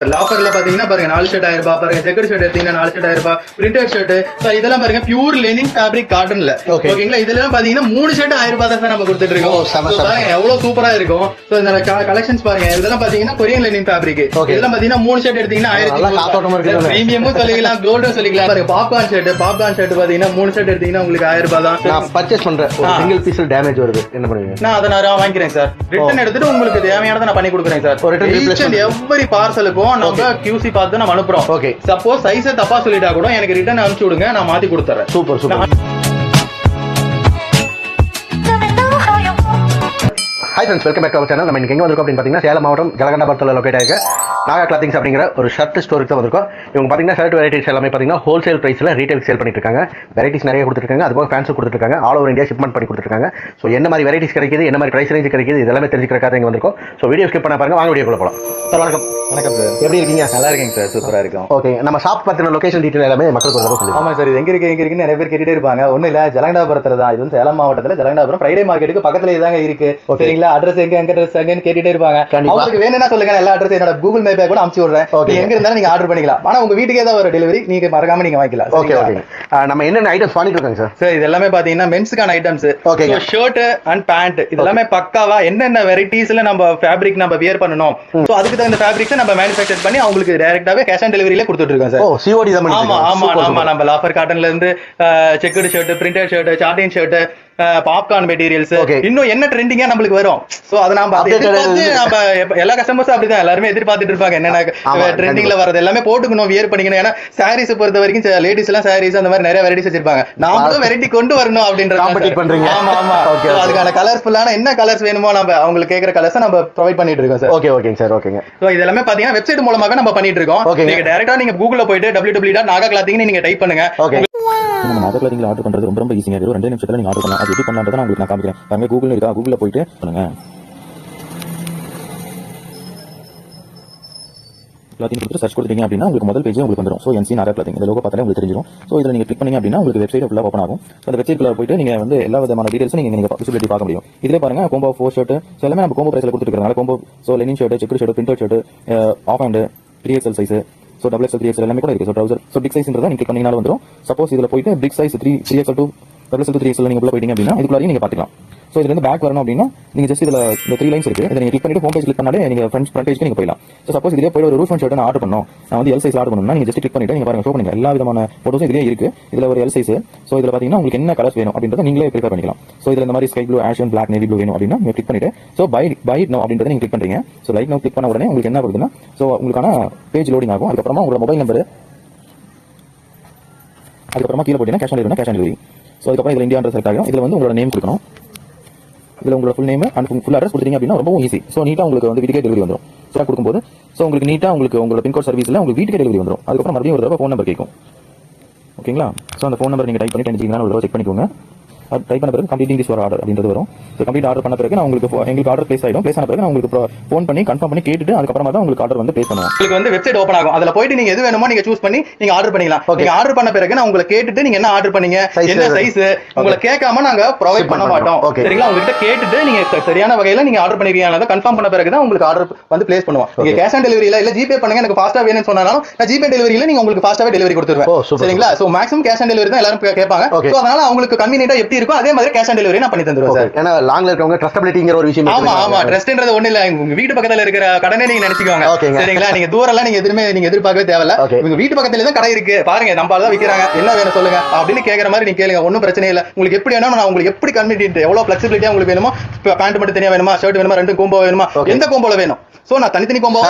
லாஃபர்ல பாத்தீங்கன்னா பாருங்க நாலு ஷர்ட் ஆயிரம் ரூபாய் பாருங்க செக்கர் ஷர்ட் எடுத்தீங்கன்னா நாலு ஷர்ட் ஆயிரம் ரூபாய் பிரிண்டட் ஷர்ட் இதெல்லாம் பாருங்க பியூர் லெனின் ஃபேப்ரிக் காட்டன்ல. ஓகேங்களா இதெல்லாம் பாத்தீங்கன்னா மூணு ஷர்ட் ஆயிரம் ரூபாய் தான் சார் நம்ம கொடுத்துட்டு இருக்கோம். பாருங்க எவ்வளவு சூப்பரா இருக்கும். இந்த கலெக்ஷன்ஸ் பாருங்க இதெல்லாம் பாத்தீங்கன்னா கொரியன் லெனின் ஃபேப்ரிக். இதெல்லாம் பாத்தீங்கன்னா மூணு ஷர்ட் எடுத்தீங்கன்னா தானே? பிரீமியமும் சொல்லிக்கலாம் கோல்டும் சொல்லிக்கலாம். பாருங்க பாப்கார்ன் ஷர்ட் பாப்கார்ன் ஷர்ட் பாத்தீங்கன்னா மூணு ஷர்ட் எடுத்தீங்கன்னா உங்களுக்கு ஆயிரம் ரூபாய் தான் நான் பர்ச்சேஸ் பண்றேன். சிங்கிள் பீஸ் டேமேஜ் வருது. என்ன பண்ணுவீங்க? நான் அதை நான் வாங்கிக்கிறேன் சார் ரிட்டர்ன் எடுத்துட்டு உங்களுக்கு தேவையானதை நான் பண்ணி கொடுக்குறேன் சார் ஒரு return பார்சலுக்கும் நம்ம QC பார்த்து நம்ம அனுப்புறோம். Okay. சப்போஸ் சைஸ் தப்பா சொல்லிட்டா கூட எனக்கு ரிட்டர்ன் அனுப்பிச்சு விடுங்க நான் மாத்தி கொடுத்துறேன். Super super hi friends welcome back to our channel நம்ம இன்னைக்கு எங்க வந்திருக்கோம் அப்படின்னு பார்த்தீங்கன்னா சேலம் மாவட்டம் ஜலகண்டாபுரத்தில் லொக்கேட் ஆகிருக்கு நாகா கிளாத்திங்ஸ் அப்படிங்கிற ஒரு ஷர்ட் ஸ்டோருக்கு தான் வந்திருக்கோம். இவங்க பார்த்தீங்கன்னா ஷர்ட் வெரைட்டிஸ் எல்லாமே பார்த்தீங்கன்னா ஹோல்சேல் பிரைஸில் ரீட்டைல் சேல் பண்ணிட்டு இருக்காங்க. வெரைட்டிஸ் நிறைய கொடுத்துருக்காங்க. அது போக ஃபேன்ஸும் கொடுத்துருக்காங்க. ஆல் ஓவர் இந்தியா ஷிப்மெண்ட் பண்ணி கொடுத்துருக்காங்க. ஸோ என்ன மாதிரி வெரைட்டிஸ் கிடைக்குது? என்ன மாதிரி பிரைஸ் ரேஞ்ச் கிடைக்குது? இதெல்லாமே தெரிஞ்சுக்கிறக்காக இங்கே வந்திருக்கோம். ஸோ வீடியோ ஸ்கிப் பண்ண பாருங்க. வாங்க வீடியோ போகலாம் சார் வணக்கம். வணக்கம் சார் எப்படி இருக்கீங்க? நல்லா இருக்கீங்க சார் சூப்பரா இருக்கும். ஓகே நம்ம ஷாப் பற்றின லொகேஷன் டீட்டெயில் எல்லாமே மக்களுக்கு ஒரு தடவை சொல்லுங்க ஆமா சார் இது எங்க இருக்கு எங்க இருக்குன்னு நிறைய பேர் கேட்டுட்டே இருப்பாங்க. ஒண்ணு இல்ல ஜலகண்டாபுரத்துல தான். இது வந்து சேலம் மாவட்டத்துல ஜலகண்டாபுரம் ஃப்ரைடே மார்க்கெட்டுக்கு பக்கத்துல தாங்க இருக்கு. சரிங்களா? அட்ரஸ் எங்க எங்க அட்ரஸ் எங்கன்னு கேட்டுட்டே இருப்பாங்க. அவங்களுக்கு வேணும்னா சொல்லுங்க. எல்லா அட்ரஸ் என்னோட கூகுள் மேப்பே கூட அனுப்பிச்சு விடுறேன். எங்க இருந்தாலும் நீங்க ஆர்டர் பண்ணிக்கலாம். ஆனா உங்க வீட்டுக்கே தான் ஒரு டெலிவரி நீங்க மறக்காம நீங்க வாங்கிக்கலாம். ஓகே? ஓகே நம்ம என்னென்ன ஐட்டம்ஸ் பண்ணிட்டு இருக்காங்க சார் சார் இது எல்லாமே பாத்தீங்கன்னா மென்ஸ்க்கான ஐட்டம்ஸ் ஓகேங்க. ஷர்ட் அண்ட் பேண்ட் இது எல்லாமே பக்காவா என்னென்ன வெரைட்டிஸ்ல நம்ம ஃபேப்ரிக் நம்ம வியர் பண்ணணும். சோ அதுக்கு தகுந்த ஃபேப்ரிக்ஸ் நம்ம மேனுஃபேக்சர் பண்ணி அவங்களுக்கு டைரக்டாவே கேஷ் ஆன் டெலிவரியில கொடுத்துட்டு இருக்கோம் ஓ சார் சிஓடி தான் பண்ணிட்டு ஆமா. ஆமா ஆமா. நம்ம லாஃபர் காட்டன்ல இருந்து செக்குடு ஷர்ட் பிரிண்டட் ஷர்ட் சார்டின் ஷர்ட் பாப்கார்ன் மெட்டீரியல்ஸ். இன்னும் என்ன ட்ரெண்டிங்கா நம்மளுக்கு வரும்? சோ அதை Updated எதிர்பார்த்து. நம்ம எல்லா கஸ்டமர்ஸும் அப்படிதான். எல்லாருமே எதிர்பார்த்துட்டு இருப்பாங்க. என்னென்ன ட்ரெண்டிங்ல வரது எல்லாமே போட்டுக்கணும் வியர் பண்ணிக்கணும். ஏன்னா சாரீஸ் பொறுத்த வரைக்கும் லேடிஸ் எல்லாம் சாரீஸ் அந்த மாதிரி நிறைய வெரைட்டிஸ் வச்சிருப்பாங்க. நாமளும் வெரைட்டி கொண்டு வரணும் sir. பண்றீங்க. ஆமா ஆமா. அதுக்கான கலர்ஃபுல்லான என்ன கலர்ஸ் வேணுமோ நம்ம அவங்களுக்கு கேக்குற கலர்ஸ் நம்ம ப்ரொவைட் பண்ணிட்டு இருக்கோம் சார் ஓகே ஓகேங்க சார் ஓகேங்க ஸோ இது எல்லாமே பாத்தீங்கன்னா வெப்சைட் மூலமாக நம்ம பண்ணிட்டு இருக்கோம். நீங்க டைரக்டா நீங்க கூகுள்ல போயிட்டு W W dot Naga clothing நீங்க டைப் பண்ணுங்க. நம்ம நாகர் கிளாத்திங்ல ஆர்டர் பண்றது ரொம்ப ரொம்ப ஈஸியாக வெறும் ரெண்டு நிமிஷத்தில் நீங்கள் ஆர்டர் பண்ணலாம். அது எப்படி பண்ணலான்றதை நான் உங்களுக்கு நான் காமிக்கிறேன். பாருங்க கூகுளில் இருக்கா? கூகுளில் போயிட்டு பண்ணுங்க கிளாத்திங் கொடுத்து சர்ச் கொடுத்தீங்க அப்படின்னா உங்களுக்கு முதல் பேஜ் உங்களுக்கு வந்துடும் ஸோ என்சி நாகர் கிளாத்திங் இந்த லோகோ பார்த்தாலே உங்களுக்கு தெரிஞ்சிடும் ஸோ இதில் நீங்கள் கிளிக் பண்ணீங்க அப்படின்னா உங்களுக்கு வெப்சைட் ஃபுல்லாக ஓப்பன் ஆகும். ஸோ அந்த வெப்சைட்டில் போயிட்டு நீங்கள் வந்து எல்லா விதமான டீடைல்ஸும் நீங்கள் நீங்கள் விசிபிலிட்டி பார்க்க முடியும். இதிலே பாருங்க கோம்போ ஃபோர் ஷர்ட் ஸோ எல்லாமே நம்ம கோம்போ பிரைஸில் கொடுத்துருக்காங்க combo so linen shirt check shirt printed shirt half hand three XL size so double XL three XL எல்லாமே கூட இருக்குது ஸோ ட்ரௌசர் ஸோ பிக் சைஸ்ன்றதை நீங்கள் பண்ணிங்கனால வந்துடும் சப்போஸ் இதில் போயிட்டு big size three three XL two double XL three XL நீங்கள் உள்ள போயிட்டீங்க அப்படின்னா இதுக்குள்ளாரையும் நீங்கள் பார்த்துக்கலாம். ஸோ இதுல இருந்து பேக் வரணும் அப்படின்னா நீங்க ஜஸ்ட் இதுல இந்த த்ரீ லைன்ஸ் இருக்கு. இதை நீங்க கிளிக் பண்ணிட்டு ஹோம் பேஜ் கிளிக் பண்ணாலே நீங்க ஃப்ரண்ட் ஃப்ரண்ட் பேஜ்க்கு நீங்க போயிடலாம். ஸோ சப்போஸ் இதே போய் ஒரு ரூஃப் ஷர்ட் நான் ஆர்டர் பண்ணோம் நான் வந்து எல் சைஸ் ஆர்டர் பண்ணணும்னா நீங்க ஜஸ்ட் கிளிக் பண்ணிட்டு நீங்க பாருங்க ஷோ பண்ணுங்க. எல்லா விதமான போட்டோஸும் இதுலயே இருக்கு. இதுல ஒரு எல் சைஸ் ஸோ இதுல பாத்தீங்கன்னா உங்களுக்கு என்ன கலர்ஸ் வேணும் அப்படின்றத நீங்களே ப்ரிப்பேர் பண்ணிக்கலாம். ஸோ இதுல இந்த மாதிரி sky blue ocean black navy blue வேணும் அப்படின்னா நீங்க கிளிக் பண்ணிட்டு ஸோ பை பை நோ அப்படின்றத நீங்க கிளிக் பண்றீங்க. ஸோ லைட் நோ கிளிக் பண்ண உடனே உங்களுக்கு என்ன வருதுன்னா ஸோ உங்களுக்கான பேஜ் லோடிங் ஆகும். அதுக்கப்புறமா உங்களோட மொபைல் நம்பர் அதுக்கப்புறமா கீழே போட்டீங்கன்னா cash on delivery cash on delivery so அதுக்கப்புறம் இதில் இந்தியா செலக்ட் ஆகும். இதில் வந்து உங்களோட நேம் கொடுக்கணும். இதில் உங்களோட full name and full address கொடுத்தீங்க அப்படின்னா ரொம்பவும் ஈஸி ஸோ நீட்டாக உங்களுக்கு வந்து வீட்டுக்கே டெலிவரி வந்துடும் ஸோ கொடுக்கும்போது ஸோ உங்களுக்கு நீட்டாக உங்களுக்கு உங்களோட பின்கோட் சர்வீஸில் உங்களுக்கு வீட்டுக்கே டெலிவரி வந்துடும் அதுக்கப்புறம் மறுபடியும் ஒரு தடவை ஃபோன் நம்பர் கேட்கும். ஓகேங்களா ஸோ அந்த ஃபோன் நம்பர் நீங்கள் டைப் பண்ணி தெரிஞ்சிங்கன்னா ஒரு தடவை செக் பண்ணிக்கோங்க. அது டைப் பண்ண பிறகு கம்ப்ளீட்டிங் திஸ் ஒரு ஆர்டர் அப்படின்றது வரும். ஸோ கம்ப்ளீட் ஆர்டர் பண்ண பிறகு நான் உங்களுக்கு எங்களுக்கு ஆர்டர் பிளேஸ் ஆகிடும் பிளேஸ் ஆன பிறகு நான் உங்களுக்கு ஃபோன் பண்ணி கன்ஃபார்ம் பண்ணி கேட்டுட்டு அதுக்கப்புறமா தான் உங்களுக்கு ஆர்டர் வந்து பிளேஸ் பண்ணுவோம் உங்களுக்கு வந்து வெப்சைட் ஓபன் ஆகும். அதுல போயிட்டு நீங்க எது வேணுமோ நீங்க சூஸ் பண்ணி நீங்க ஆர்டர் பண்ணிக்கலாம். நீங்க ஆர்டர் பண்ண பிறகு நான் உங்களை கேட்டுட்டு நீங்க என்ன ஆர்டர் பண்ணீங்க என்ன? சைஸ் உங்களை கேட்காம நாங்க ப்ரொவைட் பண்ண மாட்டோம். சரிங்களா? உங்ககிட்ட கேட்டுட்டு நீங்க சரியான வகையில நீங்க ஆர்டர் பண்ணிருக்கீங்க கன்ஃபார்ம் பண்ண பிறகு தான் உங்களுக்கு ஆர்டர் வந்து பிளேஸ் பண்ணுவோம். நீங்க. கேஷ் ஆன் டெலிவரியில இல்ல ஜிபே பண்ணுங்க. எனக்கு ஃபாஸ்டா வேணும்னு சொன்னாலும் நான் ஜிபே டெலிவரியில நீங்க உங்களுக்கு ஃபாஸ்டாவே டெலிவரி கொடுத்துருவேன். Super, சரிங்களா? So maximum cash on delivery தான் எல்லாரும் கேட்பாங்க. அதனால அவங்களுக்கு கன்வீனியன்ட்டா எப்படி இருக்கும் அதே மாதிரி கேஷ் ஆன் டெலிவரி நான் பண்ணி தந்துருவேன் சார் ஏன்னா லாங்ல இருக்கவங்க ட்ரஸ்டபிலிட்டிங்கிற ஒரு விஷயம் ஆமா? ஆமா. ட்ரஸ்ட்ன்றது ஒண்ணு இல்ல. உங்க வீட்டு பக்கத்துல இருக்கிற கடனே நீங்க நினைச்சுக்கோங்க. சரிங்களா? நீங்க தூரம் எல்லாம் நீங்க எதுவுமே நீங்க எதிர்பார்க்கவே தேவையில்ல. உங்க வீட்டு பக்கத்துல தான் கடை இருக்கு. பாருங்க நம்ம தான் விக்கிறாங்க. என்ன வேணும் சொல்லுங்க. அப்படின்னு கேக்குற மாதிரி நீங்க கேளுங்க. ஒண்ணும் பிரச்சனை இல்ல. உங்களுக்கு எப்படி வேணும் நான் உங்களுக்கு எப்படி கன்வீனியன்ட் எவ்வளவு பிளெக்சிபிலிட்டியா உங்களுக்கு வேணுமோ பேண்ட் மட்டும் தனியா வேணுமா ஷர்ட் வேணுமா ரெண்டு கோம்போ வேணுமா. எந்த கோம்போல வேணும்? சோ நான் தனித்தனி கோம்போ.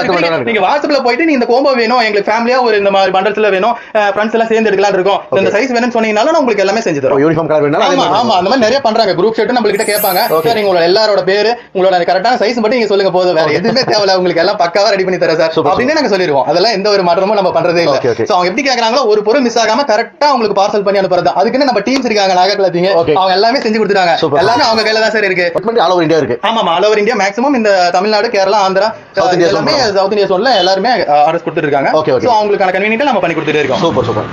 நீங்க வாட்ஸ்அப்ல போயிட்டு நீங்க இந்த கோம்போ வேணும் எங்களுக்கு ஃபேமிலியா ஒரு இந்த மாதிரி பண்டல்ஸ்ல வேணும் ஃப்ரெண்ட்ஸ் எல்லாம் சேர்ந்து எடுக்கலாம் இருக்கோம். இந்த சைஸ் வேணும்னு சொன்னீங்கனாலும் நான் உங்களுக்கு எல்லாமே செஞ்சு தரோம் யூனிஃபார்ம் கலர் வேணாலும் அதே ஆமா ஆமா. அந்த மாதிரி நிறைய பண்றாங்க. குரூப் ஷர்ட் நம்ம கிட்ட கேட்பாங்க. சார் உங்களோட எல்லாரோட பேரு உங்களோட கரெக்டான சைஸ் மட்டும் நீங்க சொல்லுங்க போதும். வேற எதுவுமே தேவையில்ல. உங்களுக்கு எல்லாம் பக்காவா ரெடி பண்ணி தரேன் சார். அப்படின்னு நாங்க சொல்லிடுவோம். அதெல்லாம் எந்த ஒரு மாற்றமும் நம்ம பண்றதே இல்ல. சோ அவங்க எப்படி கேக்குறாங்களோ ஒரு பொருள் மிஸ் ஆகாம கரெக்டா உங்களுக்கு பார்சல் பண்ணி அனுப்புறது அதுக்குன்னு நம்ம டீம்ஸ் இருக்காங்க நாகக்கலத்தீங்க. அவங்க எல்லாமே செஞ்சு கொடுத்துட்டாங்க. எல்லாமே அவங்க கையில தான் சார் இருக்கு. India இருக்கு. ஆமா ஆல் ஓவர் இந்தியா மேக்ஸிமம் இந்த தமிழ்நாடு கேரளா ஆந்திரா எல்லாமே. சவுத் இந்தியா சோன்ல எல்லாருமே ஆர்டர்ஸ் கொடுத்துட்டு இருக்காங்க okay. சோ அவங்களுக்கான கன்வீனியன்ட்டா நம்ம பண்ணி கொடுத்துட்டே இருக்கோம் சூப்பர் சூப்பர்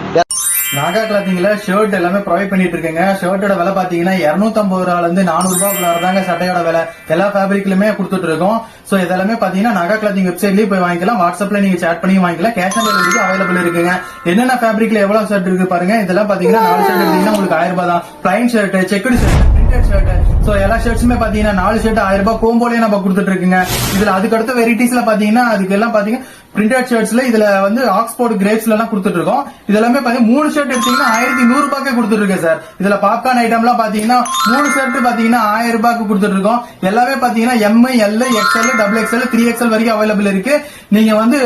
நாகா கிளாத்திங்ல ஷர்ட் எல்லாமே ப்ரொவைட் பண்ணிட்டு இருக்கேங்க. ஷர்ட்டோட விலை பாத்தீங்கன்னா 250 ரூபால இருந்து நானூறு ரூபாய்க்குள்ள தாங்க சட்டையோட விலை. எல்லா ஃபேப்ரிக்லயுமே கொடுத்துட்டு இருக்கோம். சோ இதெல்லாமே பாத்தீங்கன்னா நாகா கிளாத்திங் வெப்சைட்லயே போய் வாங்கிக்கலாம். வாட்ஸ்அப்ல நீங்க சேட் பண்ணி வாங்கிக்கலாம். கேஷ் ஆன் டெலிவரி அவைலபிள் இருக்குங்க. என்னென்ன ஃபேப்ரிக்ல எவ்வளவு ஷர்ட் இருக்கு பாருங்க. இதெல்லாம் பாத்தீங்கன்னா நாலு ஷர்ட் எடுத்தீங்கன்னா உங்களுக்கு ஆயிரம் ரூபாய் தான். Plain shirt checked shirt printed shirt so எல்லா ஷர்ட்ஸுமே பாத்தீங்கன்னா நாலு ஷர்ட் ஆயிரம் ரூபாய் கோம்போலயே நம்ம கொடுத்துட்டு இருக்குங்க. இதுல அதுக்கு அடுத்த வெரைட்டிஸ்ல பாத்தீங்கன்னா அதுக்கு எல்லாம் பாத்தீங்கன்னா பிரிண்டட் ஷர்ட்ஸ்ல இதுல வந்து ஆக்ஸ்போர்ட் கிரேப்ஸ்ல எல்லாம் கொடுத்துட்டு இருக்கோம். இதெல்லாமே பாத்தீங்கன்னா மூணு ஷர்ட் எடுத்தீங்கன்னா ஆயிரத்தி நூறு ரூபாய்க்கு கொடுத்துட்டு இருக்கேன் சார். இதுல பாப்கார்ன் ஐட்டம் எல்லாம் பாத்தீங்கன்னா மூணு ஷர்ட் பாத்தீங்கன்னா ஆயிரம் ரூபாய்க்கு கொடுத்துட்டு இருக்கோம் எல்லாமே பாத்தீங்கன்னா M L XL double XL three XL வரைக்கும் அவைலபிள் இருக்கு. நீங்க வந்து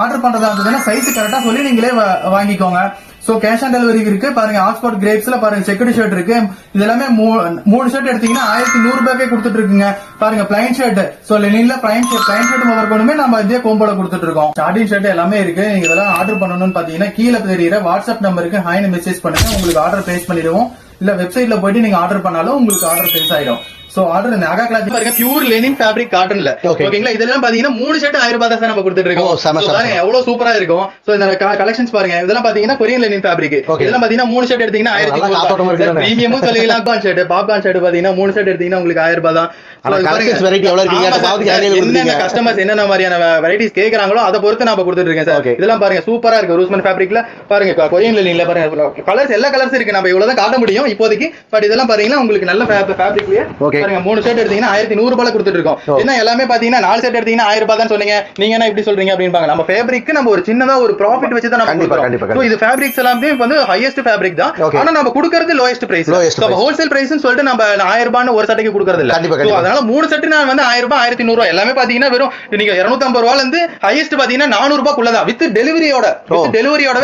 ஆர்டர் பண்றதா இருந்ததுன்னா சைஸ் கரெக்டா சொல்லி நீங்களே வாங்கிக்கோங்க. சோ கேஷ் ஆன் டெலிவரி இருக்கு. பாருங்க ஆக்ஸ்போர்ட் கிரேப்ஸ்ல பாருங்க செக்யூரிட்டி ஷர்ட் இருக்கு. இது எல்லாமே மூணு ஷர்ட் எடுத்தீங்கன்னா ஆயிரத்தி நூறு ரூபாய்க்கே கொடுத்துட்டு இருக்குங்க. பாருங்க பிளைன் ஷர்ட் சோ லெனின்ல பிளைன் ஷர்ட் பிளைன் ஷர்ட் முதற்கொண்டுமே நம்ம இதே கோம்போல கொடுத்துட்டு இருக்கோம். ஸ்டார்டிங் ஷர்ட் எல்லாமே இருக்கு. நீங்க இதெல்லாம் ஆர்டர் பண்ணணும்னு பாத்தீங்கன்னா கீழே தெரியுற வாட்ஸ்அப் நம்பருக்கு ஹாய்னு மெசேஜ் பண்ணுங்க. உங்களுக்கு ஆர்டர் பிளேஸ் பண்ணிடுவோம். இல்ல வெப்சைட்ல போயிட்டு நீங்க ஆர்டர் பண்ணாலும் உங்களுக்கு ஆர்டர் பிளேஸ் ஆயிடும். சோ ஆர்டர் நாகா கிளாத் பாருங்க பியூர் லெனின் ஃபேப்ரிக் காட்டன்ல. ஓகேங்களா இதெல்லாம் பாத்தீங்கன்னா மூணு ஷர்ட் ஆயிரம் ரூபாய் தான் நம்ம கொடுத்துட்டு இருக்கோம். பாருங்க எவ்வளவு சூப்பரா இருக்கும். சோ இந்த கலெக்ஷன்ஸ் பாருங்க. இதெல்லாம் பாத்தீங்கன்னா கொரியன் லெனின் ஃபேப்ரிக். இதெல்லாம் பாத்தீங்கன்னா மூணு ஷர்ட் எடுத்தீங்கன்னா ஆயிரத்தி? பிரீமியமும் சொல்லிக்கலாம் பாப்கார்ன் ஷர்ட் பாப்கார்ன் ஷர்ட் பாத்தீங்கன்னா மூணு ஷர்ட் எடுத்தீங்கன்னா உங்களுக்கு ஆயிரம் ரூபாய் தான். என்னென்ன கஸ்டமர்ஸ் என்னென்ன மாதிரியான வெரைட்டிஸ் கேக்குறாங்களோ அதை பொறுத்து நம்ம கொடுத்துட்டு இருக்கேன் சார். இதெல்லாம் பாருங்க சூப்பரா இருக்கு. ரூஸ்மன் ஃபேப்ரிக்ல பாருங்க கொரியன் லெனின்ல பாருங்க. கலர்ஸ் எல்லா கலர்ஸ் இருக்கு. நம்ம இவ்வளவுதான் காட்ட முடியும் இப்போதைக்கு. பட் இதெல்லாம் பாத்தீங்கன்னா உங்களுக்கு நல்ல ஃபேப்ரிக்லயே. பாருங்க மூணு ஷர்ட் எடுத்தீங்கன்னா ஆயிரத்தி நூறு ரூபாய் கொடுத்துட்டு இருக்கோம். என்ன எல்லாமே பாத்தீங்கன்னா நாலு ஷர்ட் எடுத்தீங்கன்னா ஆயிரம் ரூபாய் தான் சொன்னீங்க. நீங்க என்ன இப்படி சொல்றீங்க அப்படின்பாங்க நம்ம ஃபேப்ரிக் நம்ம ஒரு சின்னதா ஒரு ப்ராஃபிட் வச்சு தான் நம்ம கொடுக்குறோம். இது ஃபேப்ரிக்ஸ் எல்லாமே வந்து ஹையஸ்ட் ஃபேப்ரிக் தான். ஆனா நம்ம கொடுக்கறது லோயஸ்ட் பிரைஸ். ஹோல்சேல் பிரைஸ் சொல்லிட்டு நம்ம ஆயிரம் ரூபாய் ஒரு சட்டைக்கு கொடுக்கறது இல்ல. அதனால மூணு செட்டு நான் வந்து ஆயிரம் ரூபாய் ஆயிரத்தி நூறு எல்லாமே பாத்தீங்கன்னா வெறும் நீங்க இருநூத்தி ஐம்பது ரூபாய்ல இருந்து ஹையஸ்ட் பாத்தீங்கன்னா நானூறு ரூபாய்க்குள்ளதான். வித் டெலிவரியோட டெலிவரியோட.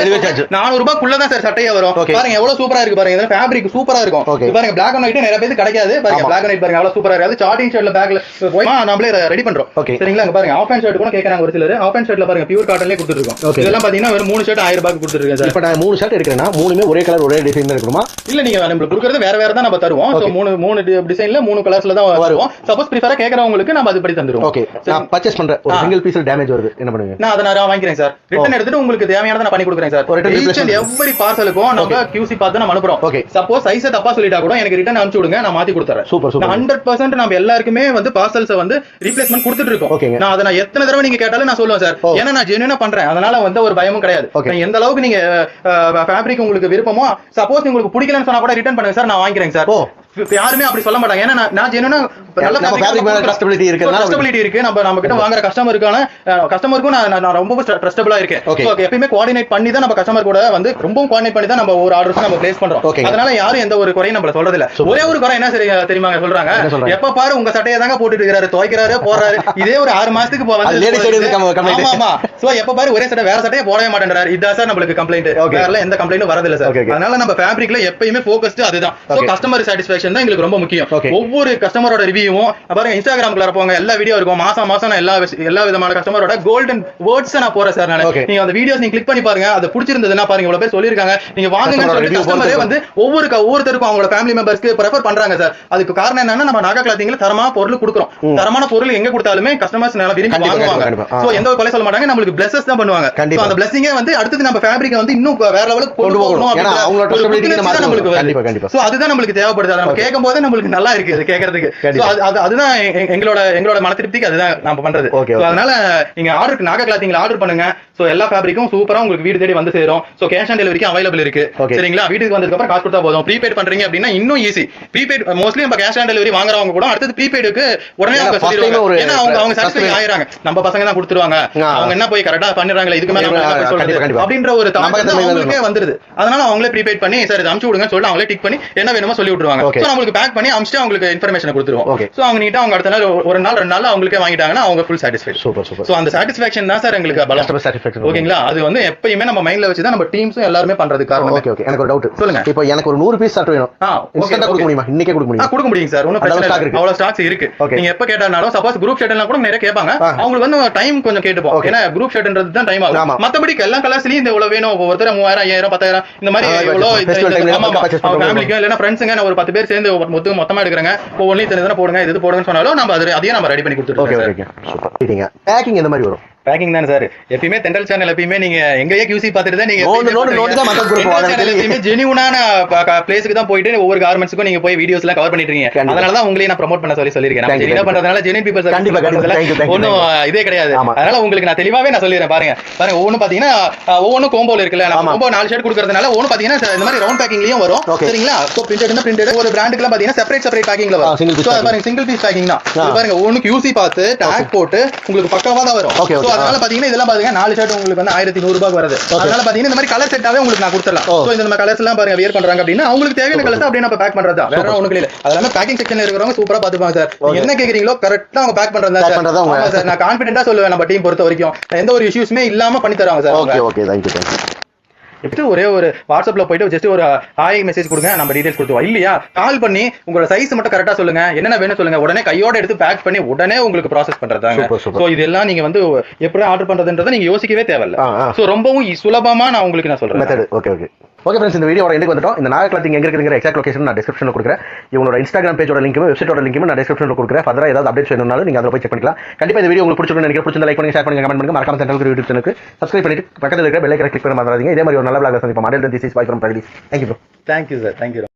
நானூறு ரூபாய்க்குள்ளதான் சார் சட்டையே வரும். பாருங்க எவ்வளவு சூப்பரா இருக்கு பாருங்க. ஃபேப்ரிக் சூப்பரா இருக்கும். பாருங்க பிளாக் அண்ட் ஒயிட் நிறைய பேருக்கு கிடைக்காது. பாருங்க. பிளாக் அண்ட் ஒயிட் பாருங்க எவ்வளவு சூப்பரா இருக்காது சார்ட்டிங் ஷர்ட்ல பேக்ல போய் நம்மளே ரெடி பண்றோம். Okay. சரிங்களா? இங்க பாருங்க ஆஃப் ஹேண்ட் ஷர்ட் கூட கேக்குறாங்க ஒரு சிலர். ஆஃப் ஹேண்ட் ஷர்ட்ல பாருங்க பியூர் காட்டன்லயே கொடுத்துட்டு இருக்கோம். Okay. இதெல்லாம் பாத்தீங்கன்னா வெறும் மூணு ஷர்ட் ஆயிரம் ரூபாய்க்கு கொடுத்துருக்கேன் சார் இப்ப நான் மூணு ஷர்ட் எடுக்கிறேன்னா மூணுமே ஒரே கலர் ஒரே டிசைன் இருக்கணுமா இல்ல நீங்க நம்மளுக்கு கொடுக்கறது வேற வேற தான் நம்ம தருவோம். மூணு மூணு டிசைன்ல மூணு கலர்ஸ்ல தான் வருவோம் சப்போஸ் ப்ரிஃபரா கேக்குறவங்களுக்கு நம்ம அதுபடி தந்துருவோம். ஓகே நான் பர்ச்சேஸ் பண்றேன். ஒரு. சிங்கிள் பீஸ் டேமேஜ் வருது. என்ன பண்ணுவீங்க? நான் அதை நான் வாங்கிக்கிறேன் சார் ரிட்டர்ன் எடுத்துட்டு உங்களுக்கு தேவையானதை நான் பண்ணி கொடுக்குறேன் சார் ஒரு. எவ்வரி பார்சலுக்கும் நம்ம QC பார்த்து நம்ம அனுப்புறோம். Okay. சப்போஸ் சைஸ் தப்பா சொல்லிட்டா கூட எனக்கு ரிட்டர்ன் அனுப்பிச்சு விடுங்க நான் மாத்தி கொடுத்துறேன். Super, super. ஹண்ட்ரட் பர்சன்ட் நம்ம எல்லாருக்குமே வந்து பார்சல்ஸ் வந்து ரீப்ளேஸ்மெண்ட் கொடுத்துட்டு இருக்கோம். நான் அதை நான் எத்தனை தடவை நீங்க கேட்டாலும் நான் சொல்லுவேன் சார். ஏன்னா நான் ஜெனுவனா பண்றேன். அதனால வந்து ஒரு பயமும் கிடையாது. எந்த அளவுக்கு நீங்க ஃபேப்ரிக் உங்களுக்கு விருப்பமோ சப்போஸ் உங்களுக்கு பிடிக்கலன்னு சொன்னா கூட ரிட்டர்ன் பண்ணுங்க சார். நான் வாங்கிக்கிறேன் சார். யாருமே அப்படி சொல்ல மாட்டாங்க. ஏன்னா நான்- நம்ம கொடுக்குறோம். trustability இருக்கிறதுனால trustability இருக்கு. நம்ம நம்ம கிட்ட வாங்குற கஸ்டமருக்கான கஸ்டமருக்கும் நான் நான் ரொம்ப ட்ரஸ்டபிளா இருக்கேன். எப்பயுமே கோஆர்டினேட் பண்ணி தான் நம்ம கஸ்டமர் கூட வந்து ரொம்பவும் கோஆர்டினேட் பண்ணி தான் நம்ம ஒரு ஆர்டர்ஸ் நம்ம பிளேஸ் பண்றோம். அதனால யாரும் எந்த ஒரு குறையும் நம்மள சொல்றது இல்ல ஒரே ஒரு குறை என்ன தெரியுமா சொல்றாங்க? எப்ப பாரு உங்க சட்டையை தாங்க போட்டுட்டு இருக்காரு துவைக்கிறாரு போறாரு இதே ஒரு ஆறு மாசத்துக்கு. ஆமா சோ எப்ப பாரு ஒரே சட்டை வேற சட்டையை போடவே மாட்டேன்றாரு. இதான் சார் நம்மளுக்கு கம்ப்ளைண்ட். வேற எந்த கம்ப்ளைண்டும் வரதில்ல சார். அதனால நம்ம ஃபேப்ரிக்ல எப்பயுமே ஃபோக்கஸ்ட் அதுதான் சோ Okay. தான் எங்களுக்கு ரொம்ப முக்கியம். ஒவ்வொரு கஸ்டமரோட ரிவ்யூவும் பாருங்க இன்ஸ்டாகிராம்குள்ள போங்க எல்லா வீடியோ இருக்கும். மாசம் மாசம் நான் எல்லா எல்லா விதமான கஸ்டமரோட கோல்டன் வேர்ட்ஸ் நான் போறேன் சார் நான். நீங்க அந்த வீடியோஸ் நீங்க கிளிக் பண்ணி பாருங்க அது பிடிச்சிருந்ததுன்னா பாருங்க இவ்வளவு பேர் சொல்லிருக்காங்க நீங்க வாங்குங்கன்னு கஸ்டமரே வந்து ஒவ்வொரு ஒவ்வொருத்தருக்கும் அவங்களோட ஃபேமிலி மெம்பர்ஸ்க்கு ப்ரெஃபர் பண்றாங்க சார் அதுக்கு காரணம் என்னன்னா நம்ம நாகா கிளாத்திங்ல தரமான பொருள் கொடுக்குறோம். தரமான பொருள் எங்க கொடுத்தாலுமே கஸ்டமர்ஸ் நல்லா விரும்பி வாங்குவாங்க. சோ எந்த ஒரு கொலை சொல்ல மாட்டாங்க நம்மளுக்கு பிளஸஸ் தான் பண்ணுவாங்க. அந்த பிளஸிங்கே வந்து அடுத்து நம்ம ஃபேப்ரிக் வந்து இன்னும் வேற லெவலுக்கு கொண்டு போகணும். நம்மளுக்கு அதுதான் நம்மளுக்கு தேவைப்படுது கேட்கும் போதே நம்மளுக்கு நல்லா இருக்கு இது கேட்கறதுக்கு அதுதான் எங்களோட எங்களோட மன திருப்திக்கு அதுதான் நம்ம பண்றது. அதனால நீங்க ஆர்டர் நாகா கிளாத்திங்ல ஆர்டர் பண்ணுங்க. சோ எல்லா ஃபேப்ரிக்கும் சூப்பரா உங்களுக்கு வீடு தேடி வந்து சேரும். சோ கேஷ் ஆன் டெலிவரிக்கு அவைலபிள் இருக்கு. சரிங்களா? வீட்டுக்கு வந்ததுக்கு அப்புறம் காசு கொடுத்தா போதும். ப்ரீபெய்ட் பண்றீங்க அப்படின்னா இன்னும் ஈஸி ப்ரீபெய்ட் மோஸ்ட்லி நம்ம கேஷ் ஆன் டெலிவரி வாங்குறவங்க கூட அடுத்தது ப்ரீபெய்டுக்கு உடனே அவங்க சொல்லிடுவாங்க. ஏன்னா அவங்க அவங்க சாட்டிஸ்ஃபை ஆயிராங்க நம்ம பசங்க தான் கொடுத்துருவாங்க. அவங்க என்ன போய் கரெக்டா பண்ணிடுறாங்களே இதுக்கு மேல. அப்படின்ற ஒரு மாதிரி அவங்களுக்கே வந்துருது. அதனால அவங்களே ப்ரீபெய்ட் பண்ணி சார் இது அமுச்சு விடுங்கன்னு சொல்லி அவங்களே டிக் பண்ணி என்ன வேணுமோ சொல்லி விட்டுருவாங்க நம்மளுக்கு பேக் பண்ணி அமுச்சுட்டு அவங்களுக்கு இன்ஃபர்மேஷன் கொடுத்துருவோம். சோ அவங்க நீட்டா அவங்க அடுத்த நாள் ஒரு- நாள் ரெண்டு நாள் அவங்களுக்கே வாங்கிட்டாங்கன்னா அவங்க full satisfied super super so அந்த சாட்டிஸ்ஃபேக்ஷன் தான் சார் எங்களுக்கு பலம். சாட்டிஸ்ஃபேக்ஷன் ஓகேங்களா அது வந்து எப்பயுமே நம்ம மைண்ட்ல வச்சு தான் நம்ம டீம்ஸும் எல்லாருமே பண்றது காரணம். ஓகே ஓகே எனக்கு ஒரு டவுட் சொல்லுங்க. இப்போ எனக்கு ஒரு நூறு பீஸ் ஷர்ட் வேணும். ஆ, okay, இன்ஸ்டன்டா கொடுக்க. முடியுமா? இன்னைக்கே கொடுக்க முடியுமா? கொடுக்க முடியும் சார். ஒன்றும் பிரச்சனை இருக்கு. அவ்வளவு ஸ்டாக்ஸ் இருக்கு. நீங்க எப்ப கேட்டாலும் சப்போஸ் குரூப் ஷர்ட் எல்லாம் கூட நிறைய கேட்பாங்க. அவங்களுக்கு வந்து டைம் கொஞ்சம் கேட்டுப்போம். ஏன்னா குரூப் ஷர்ட்ன்றது தான் டைம். ஆகும். மத்தபடி எல்லா கலர்ஸ்லயும் இந்த இவ்வளவு வேணும். ஒவ்வொருத்தர் மூவாயிரம் ஐயாயிரம் பத்தாயிரம் இந்த மாதிரி பண்றோம். ஃபேமிலிக்கும் இல்லைன்னா ஃப்ரெண்ட்ஸுங்க ஒரு பத்து பேர் சேர்ந்து ஒரு மொத்தம் மொத்தமா எடுக்கிறாங்க. ஒவ்வொன்றையும் தெரிஞ்சு போடுங்க இது போடுங்கன்னு சொன்னாலும் நம்ம அதை அதையும் நம்ம ரெடி பண்ணி கொடுத்துருக்கோம் ஓகே சூப்பர் பேக்கிங் எந்த மாதிரி வரும்? பேக்கிங் தானே சார் எப்பயுமே தெண்டல் சேனல் எப்பயுமே நீங்க எங்கேயே QC பார்த்துட்டு தான் நீங்க. எப்பயுமே ஜெனியூனான பிளேஸ்க்கு தான் போயிட்டு ஒவ்வொரு கார்மெண்ட்ஸ்க்கும் நீங்க போய் வீடியோஸ் எல்லாம் கவர் பண்ணிட்டு இருக்கீங்க. அதனால தான் உங்களையும் நான் ப்ரோமோட் பண்ண சொல்லி சொல்லியிருக்கேன். பண்றதுனால ஜெனியன் பீப்பிள்ஸ் கண்டிப்பா, ஒன்றும் இதே கிடையாது. அதனால உங்களுக்கு நான் தெளிவாவே நான் சொல்லிடுறேன். பாருங்க. பாருங்க ஒவ்வொன்றும் பாத்தீங்கன்னா ஒவ்வொன்றும் கோம்போல இருக்குல்ல. நம்ம. கோம்போ நாலு ஷேட் கொடுக்கறதுனால ஒவ்வொன்று பாத்தீங்கன்னா இந்த மாதிரி ரவுண்ட் பேக்கிங்லயும் வரும். சரிங்களா? ஸோ பிரிண்டட் பிரிண்டட் ஒரு பிராண்டுக்குலாம் பாத்தீங்கன்னா செப்பரேட் செப்பரேட் பேக்கிங்ல வரும். பாருங்க சிங்கிள் பீஸ் பேக்கிங் தான். பாருங்க ஒவ்வொன்றுக்கு யூசி பார்த்து டேக் போட்டு உங்களுக்கு பக்காவா தான் வரும். ஸோ அதனால பாத்தீங்கன்னா இதெல்லாம் பாத்தீங்கன்னா நாலு ஷர்ட் உங்களுக்கு வந்து ஆயிரத்தி நூறு ரூபாய் வருது. அதனால பாத்தீங்கன்னா இந்த மாதிரி கலர் செட்டாவே உங்களுக்கு நான் கொடுத்துடலாம். ஸோ இந்த நம்ம கலர்ஸ் எல்லாம் பாருங்க வியர் பண்றாங்க அப்படின்னா அவங்களுக்கு தேவையான கலர்ஸ் அப்படியே நம்ம பேக் பண்றது வேற ஒண்ணும் இல்ல. அதெல்லாம் பேக்கிங் செக்ஷன்ல இருக்கிறவங்க சூப்பரா பாத்துப்பாங்க சார். என்ன கேக்குறீங்களோ கரெக்டா அவங்க பேக் பண்றது சார். நான் கான்பிடென்ட்டா சொல்லுவேன் நம்ம டீம் பொறுத்த வரைக்கும். எந்த ஒரு இஷ்யூஸ்மே இல்லாம பண்ணி தராங்க sir. Okay okay thank you thank you just ஒரே ஒரு வாட்ஸ்அப்ல போயிட்டு ஜஸ்ட் ஒரு ஹாய் மெசேஜ் கொடுங்க நம்ம டீடைல்ஸ் கொடுத்துருவோம். இல்லையா? கால் பண்ணி உங்களோட சைஸ் மட்டும் கரெக்டா சொல்லுங்க. என்னென்ன வேணும் சொல்லுங்க. உடனே கையோட எடுத்து பேக் பண்ணி உடனே உங்களுக்கு ப்ராசஸ் பண்றதாங்க. சோ இதெல்லாம் நீங்க வந்து எப்படி ஆர்டர் பண்றதுன்றதை நீங்க யோசிக்கவே தேவையில்ல. சோ ரொம்பவும் சுலபமா நான் உங்களுக்கு நான் சொல்றேன். ஓகே ஓகே ஓகே ஃப்ரெண்ட்ஸ் இந்த வீடியோ எண்டுக்கு வந்துட்டோம். இந்த நாகா கிளாத்திங் எங்க இருக்குங்கிற எக்ஸாக்ட் லொகேஷன் நான் டிஸ்கிரிப்ஷனில் கொடுக்குறேன். இவங்களோட இன்ஸ்டாகிராம் பேஜோட லிங்க்கும் வெப்சைட்டோட லிங்க்கும் நான் டிஸ்கிரிப்ஷனில் கொடுக்குறேன். ஃபர்தரா ஏதாவது அப்டேட் வேணும்னாலும் நீங்கள் அதில் போய் செக் பண்ணிக்கலாம். கண்டிப்பாக இந்த வீடியோ உங்களுக்கு பிடிச்சிருக்கும் நினைக்கிற பிடிச்சிருந்தா லைக் பண்ணுங்க ஷேர் பண்ணுங்க கமெண்ட் பண்ணுங்க. மறக்காம சென்ட்ரல் யூடியூப் சேனலுக்கு சப்ஸ்கிரைப் பண்ணிட்டு பக்கத்தில் இருக்கிற பெல் கிளிக் பண்ண மாதிரி இதே மாதிரி ஒரு நல்ல பிளாக் சந்திப்போம். Model this is bye from Pragatheesh thank you bro thank you sir thank you